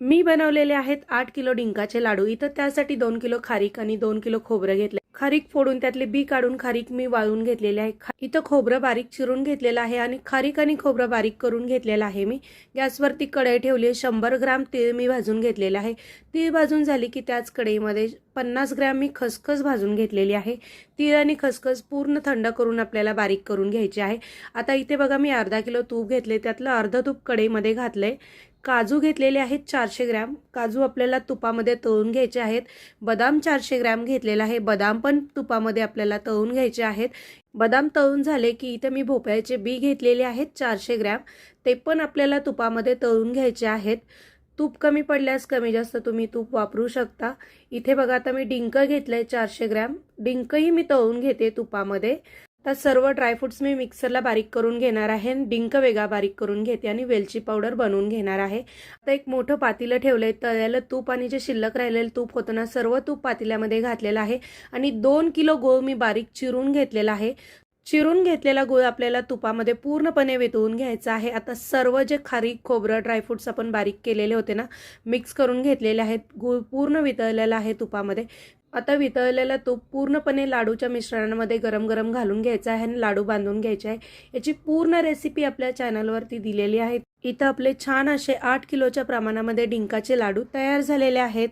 मी बनवलेले आहेत आठ किलो डिंकाचे लाडू. इथं त्यासाठी दोन किलो खारीक आणि दोन किलो खोबरं घेतले. खारीक फोडून त्यातले बी काढून खारीक मी वाळून घेतलेले आहे. खा- इथं खोबरं बारीक चिरून घेतलेलं आहे आणि खारीक आणि खोबरं बारीक करून घेतलेलं आहे मी. गॅसवरती कढई ठेवली आहे. शंभर ग्राम तीळ मी भाजून घेतलेलं आहे. तीळ भाजून झाली की त्याच कढईमध्ये पन्नास ग्रॅम मी खसखस भाजून घेतलेली आहे. तीळ आणि खसखस पूर्ण थंड करून आपल्याला बारीक करून घ्यायची आहे. आता इथे बघा मी अर्धा किलो तूप घेतले. त्यातलं अर्ध तूप कढईमध्ये घातलंय. काजू घेतलेले आहेत चारशे ग्रॅम. काजू आपल्याला तुपामध्ये तळून घ्यायचे आहेत. बदाम चारशे ग्रॅम घेतलेला आहे. बदाम पण तुपामध्ये आपल्याला तळून घ्यायचे आहेत. बदाम तळून झाले की इथे मी भोपळ्याचे बी घेतलेले आहेत चारशे ग्रॅम. ते पण आपल्याला तुपामध्ये तळून घ्यायचे आहेत. तूप कमी पडल्यास कमी जास्त तुम्ही तूप वापरू शकता. इथे बघा आता मी डिंक घेतलं आहे चारशे ग्रॅम. डिंकही मी तळून घेते तुपामध्ये. तर सर्व ड्रायफ्रुट्स मी मिक्सरला बारीक करून घेणार आहे आणि डिंक वेगळा बारीक करून घेते आणि वेलची पावडर बनवून घेणार आहे. आता एक मोठं पातीलं ठेवलंय तळ्याला तूप आणि जे शिल्लक राहिलेलं तूप होतं ना सर्व तूप पातेल्यामध्ये घातलेलं आहे. आणि दोन किलो गोळ मी बारीक चिरून घेतलेला आहे. चिरून घेतलेला गुळ आपल्याला तुपामध्ये पूर्णपणे वितळून घ्यायचा आहे. आता सर्व जे खारीक खोबरं ड्रायफ्रुट्स आपण बारीक केलेले होते ना मिक्स करून घेतलेले आहेत. गुळ पूर्ण वितळलेला आहे तुपामध्ये. आता वितळलेलं तूप पूर्णपणे लाडूच्या मिश्रणामध्ये गरम गरम घालून घ्यायचं आहे आणि लाडू बांधून घ्यायचे आहे. याची पूर्ण रेसिपी आपल्या चॅनलवरती दिलेली आहे. इथं आपले छान असे आठ किलोच्या प्रमाणामध्ये डिंकाचे लाडू तयार झालेले आहेत.